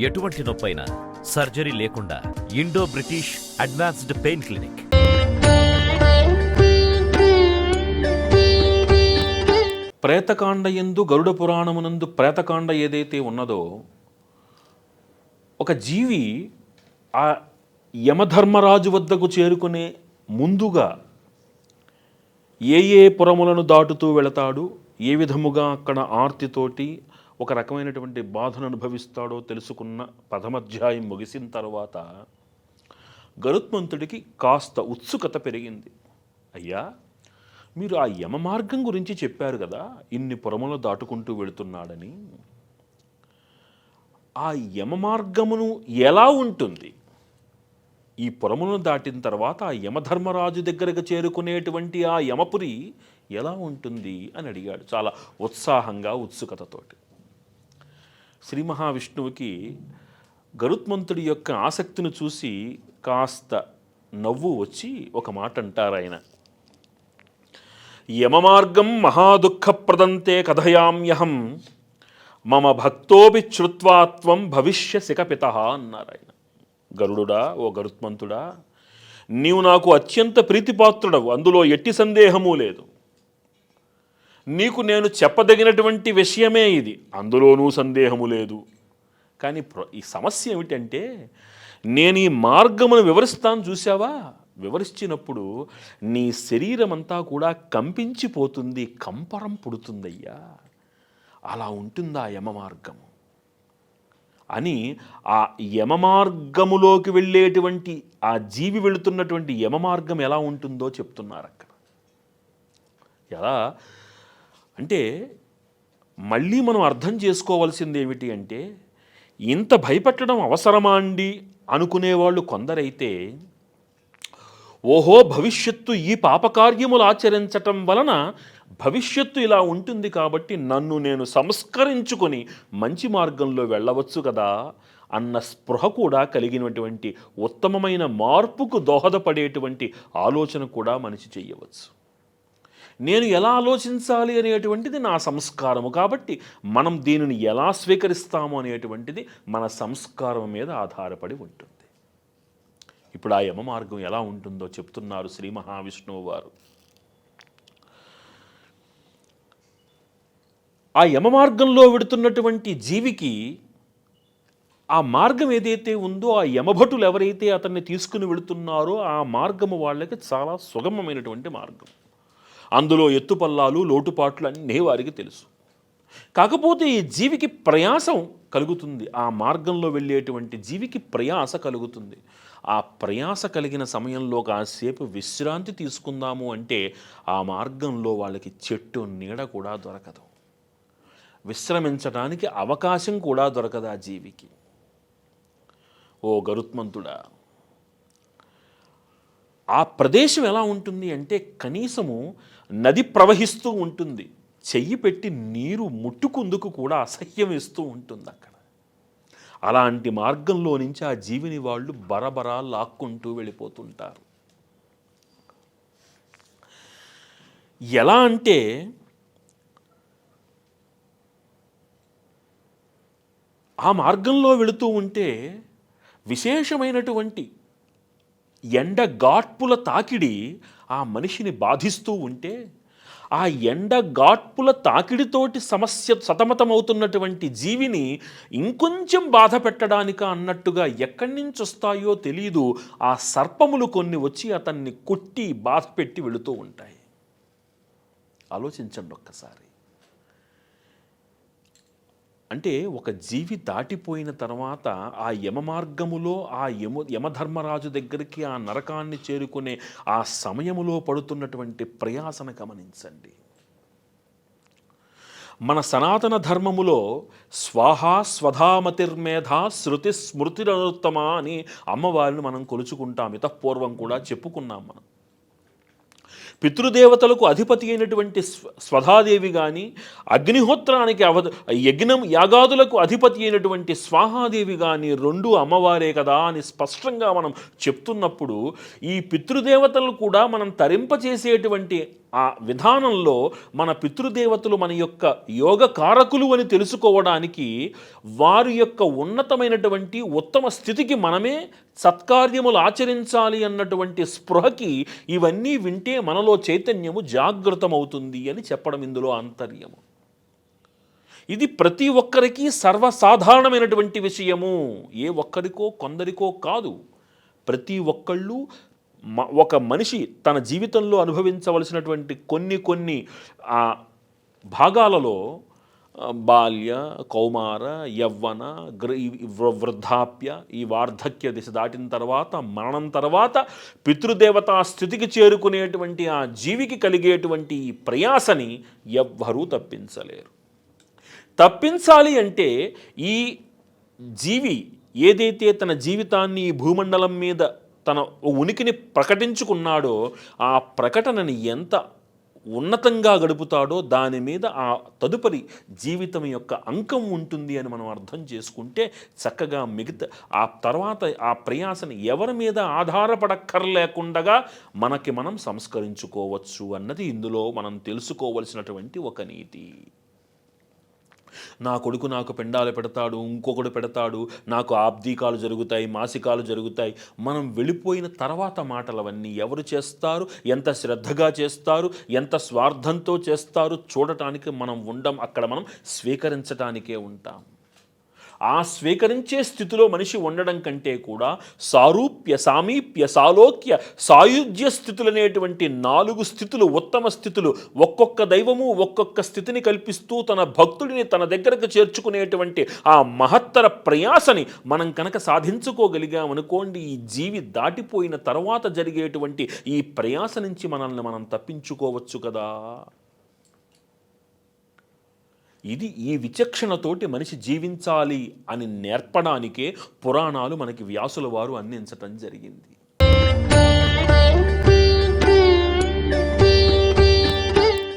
ఎటువంటి నొప్పైనా సర్జరీ లేకుండా Indo British advanced pain clinic. ప్రేతకాండ ఎందు గరుడ పురాణమునందు ప్రేతకాండ ఏదైతే ఉన్నదో ఒక జీవి ఆ యమధర్మరాజు వద్దకు చేరుకునే ముందుగా ఏ ఏ పురములను దాటుతూ వెళతాడు ఏ విధముగా అక్కడ ఆర్తితోటి ఒక రకమైనటువంటి బాధను అనుభవిస్తాడో తెలుసుకున్న పదమధ్యాయం ముగిసిన తర్వాత గరుత్మంతుడికి కాస్త ఉత్సుకత పెరిగింది. అయ్యా మీరు ఆ యమ మార్గం గురించి చెప్పారు కదా ఇన్ని పురములు దాటుకుంటూ వెళుతున్నాడని. ఆ యమ మార్గమును ఎలా ఉంటుంది? ఈ పురములను దాటిన తర్వాత ఆ యమధర్మరాజు దగ్గరకు చేరుకునేటువంటి ఆ యమపురి ఎలా ఉంటుంది అని అడిగాడు. చాలా ఉత్సాహంగా ఉత్సుకతతోటి. శ్రీ మహావిష్ణువుకి గరుత్మంతుడి యొక్క ఆసక్తిని చూసి కాస్త నవ్వు వచ్చి ఒక మాట అంటారాయన యమమార్గం మహాదుఃఖప్రదంతే కథయామ్యహం మమ భక్తోపి శ్రుత్వాత్వం భవిష్య శిఖపిత అన్నారు గరుడుడా ఓ గరుత్మంతుడా నీవు నాకు అత్యంత ప్రీతిపాత్రుడవు అందులో ఎట్టి సందేహము లేదు. నీకు నేను చెప్పదగినటువంటి విషయమే ఇది. అందులోనూ సందేహము లేదు. కానీ ఈ సమస్య ఏమిటంటే నేను ఈ మార్గమును వివరిస్తాను చూసావా వివరించినప్పుడు నీ శరీరం అంతా కూడా కంపించిపోతుంది కంపరం పుడుతుందయ్యా. అలా ఉంటుందా యమ మార్గము? అని ఆ యమ మార్గములోకి వెళ్ళేటువంటి ఆ జీవి వెళుతున్నటువంటి యమ మార్గం ఎలా ఉంటుందో చెప్తున్నారు అక్కడ. ఎలా? అంటే మళ్ళీ మనం అర్థం చేసుకోవాల్సింది ఏమిటి అంటే ఇంత భయపెట్టడం అవసరమా అండి అనుకునేవాళ్ళు కొందరైతే ఓహో భవిష్యత్తు ఈ పాపకార్యములు ఆచరించటం వలన భవిష్యత్తు ఇలా ఉంటుంది కాబట్టి నన్ను నేను సంస్కరించుకొని మంచి మార్గంలో వెళ్ళవచ్చు కదా అన్న స్పృహ కూడా కలిగినటువంటి ఉత్తమమైన మార్పుకు దోహదపడేటువంటి ఆలోచన కూడా మనిషి చేయవచ్చు. నేను ఎలా ఆలోచించాలి అనేటువంటిది నా సంస్కారము. కాబట్టి మనం దీనిని ఎలా స్వీకరిస్తాము అనేటువంటిది మన సంస్కారం మీద ఆధారపడి ఉంటుంది. ఇప్పుడు ఆ యమ మార్గం ఎలా ఉంటుందో చెప్తున్నారు శ్రీ మహావిష్ణువు వారు. ఆ యమ మార్గంలో వెడుతున్నటువంటి జీవికి ఆ మార్గం ఏదైతే ఉందో ఆ యమభటులు ఎవరైతే అతన్ని తీసుకుని వెళుతున్నారో ఆ మార్గము వాళ్ళకి చాలా సుగమమైనటువంటి మార్గం. అందులో ఎత్తుపల్లాలు లోటుపాట్లు అన్నీ వారికి తెలుసు. కాకపోతే ఈ జీవికి ప్రయాసం కలుగుతుంది. ఆ మార్గంలో వెళ్ళేటువంటి జీవికి ప్రయాస కలుగుతుంది. ఆ ప్రయాస కలిగిన సమయంలో కాసేపు విశ్రాంతి తీసుకుందాము అంటే ఆ మార్గంలో వాళ్ళకి చెట్టు నీడ కూడా దొరకదు. విశ్రమించడానికి అవకాశం కూడా దొరకదు ఆ జీవికి. ఓ గరుత్మంతుడా! ఆ ప్రదేశం ఎలా ఉంటుంది అంటే కనీసము నది ప్రవహిస్తూ ఉంటుంది. చెయ్యి పెట్టి నీరు ముట్టుకుందుకు కూడా అసహ్యం ఇస్తూ ఉంటుంది అక్కడ. అలాంటి మార్గంలో నుంచి ఆ జీవిని వాళ్ళు బరబరా లాక్కుంటూ వెళ్ళిపోతుంటారు. ఎలా అంటే ఆ మార్గంలో వెళుతూ ఉంటే విశేషమైనటువంటి ఎండ గాట్పుల తాకిడి ఆ మనిషిని బాధిస్తూ ఉంటే ఆ ఎండ గాట్పుల తాకిడితోటి సమస్య సతమతమవుతున్నటువంటి జీవిని ఇంకొంచెం బాధ పెట్టడానిక అన్నట్టుగా ఎక్కడి నుంచి వస్తాయో తెలియదు ఆ సర్పములు కొన్ని వచ్చి అతన్ని కొట్టి బాధ పెట్టి వెళుతూ ఉంటాయి. ఆలోచించండి ఒక్కసారి. అంటే ఒక జీవి దాటిపోయిన తర్వాత ఆ యమ మార్గములో ఆ యమ యమధర్మరాజు దగ్గరికి ఆ నరకాన్ని చేరుకునే ఆ సమయములో పడుతున్నటువంటి ప్రయాసను గమనించండి. మన సనాతన ధర్మములో స్వాహ స్వధామతిర్మేధ శృతి స్మృతిరనుత్తమ అని అమ్మవారిని మనం కొలుచుకుంటాం. ఇతపూర్వం కూడా చెప్పుకున్నాం మనం. పితృదేవతలకు అధిపతి అయినటువంటి స్వ స్వధాదేవి కానీ అగ్నిహోత్రానికి అవ యజ్ఞం యాగాదులకు అధిపతి అయినటువంటి స్వాహాదేవి కానీ రెండు అమ్మవారే కదా అని స్పష్టంగా మనం చెప్తున్నప్పుడు ఈ పితృదేవతలు కూడా మనం తరింపచేసేటువంటి ఆ విధానంలో మన పితృదేవతలు మన యొక్క యోగ కారకులు అని తెలుసుకోవడానికి వారి యొక్క ఉన్నతమైనటువంటి ఉత్తమ స్థితికి మనమే సత్కార్యములు ఆచరించాలి అన్నటువంటి స్పృహకి ఇవన్నీ వింటే మనలో చైతన్యము జాగృతమవుతుంది అని చెప్పడం ఇందులో ఆంతర్యము. ఇది ప్రతి ఒక్కరికి సర్వసాధారణమైనటువంటి విషయము. ఏ ఒక్కరికో కొందరికో కాదు. ప్రతి ఒక్కళ్ళు ఒక మనిషి తన జీవితంలో అనుభవించవలసినటువంటి కొన్ని కొన్ని ఆ, భాగాలలో బాల్య కౌమార యవ్వన గ్ర- వృద్ధాప్య ఈ వార్ధక్య దిశ దాటిన తర్వాత మరణం తర్వాత పితృదేవతా స్థితికి చేరుకునేటువంటి ఆ జీవికి కలిగేటువంటి ఈ ప్రయాసని ఎవ్వరూ తప్పించలేరు. తప్పించాలి అంటే ఈ జీవి ఏదైతే తన జీవితాన్ని ఈ భూమండలం మీద తన ఉనికిని ప్రకటించుకున్నాడో ఆ ప్రకటనని ఎంత ఉన్నతంగా గడుపుతాడో దాని మీద ఆ తదుపరి జీవితం యొక్క అంకం ఉంటుంది అని మనం అర్థం చేసుకుంటే చక్కగా మిగతా ఆ తర్వాత ఆ ప్రయాసని ఎవరి మీద ఆధారపడక్కర్లేకుండగా మనకి మనం సంస్కరించుకోవచ్చు అన్నది ఇందులో మనం తెలుసుకోవలసినటువంటి ఒక నీతి. నా కొడుకు నాకు పెండాలు పెడతాడు ఇంకొకడు పెడతాడు నాకు ఆబ్దీకాలు జరుగుతాయి మాసికాలు జరుగుతాయి. మనం వెళ్ళిపోయిన తర్వాత మాటలు అవన్నీ ఎవరు చేస్తారు? ఎంత శ్రద్ధగా చేస్తారు? ఎంత స్వార్థంతో చేస్తారు? చూడటానికి మనం ఉండం అక్కడ మనం స్వీకరించటానికే ఉంటాం. ఆ స్వీకరించే స్థితిలో మనిషి ఉండడం కంటే కూడా సారూప్య సామీప్య సాలోక్య సాయుధ్య స్థితులు అనేటువంటి నాలుగు స్థితులు ఉత్తమ స్థితులు ఒక్కొక్క దైవము ఒక్కొక్క స్థితిని కల్పిస్తూ తన భక్తుడిని తన దగ్గరకు చేర్చుకునేటువంటి ఆ మహత్తర ప్రయాసని మనం కనుక సాధించుకోగలిగామనుకోండి ఈ జీవి దాటిపోయిన తర్వాత జరిగేటువంటి ఈ ప్రయాస నుంచి మనల్ని మనం తప్పించుకోవచ్చు కదా. ఇది ఈ విచక్షణతోటి మనిషి జీవించాలి అని నేర్పడానికే పురాణాలు మనకి వ్యాసుల వారు అందించటం జరిగింది.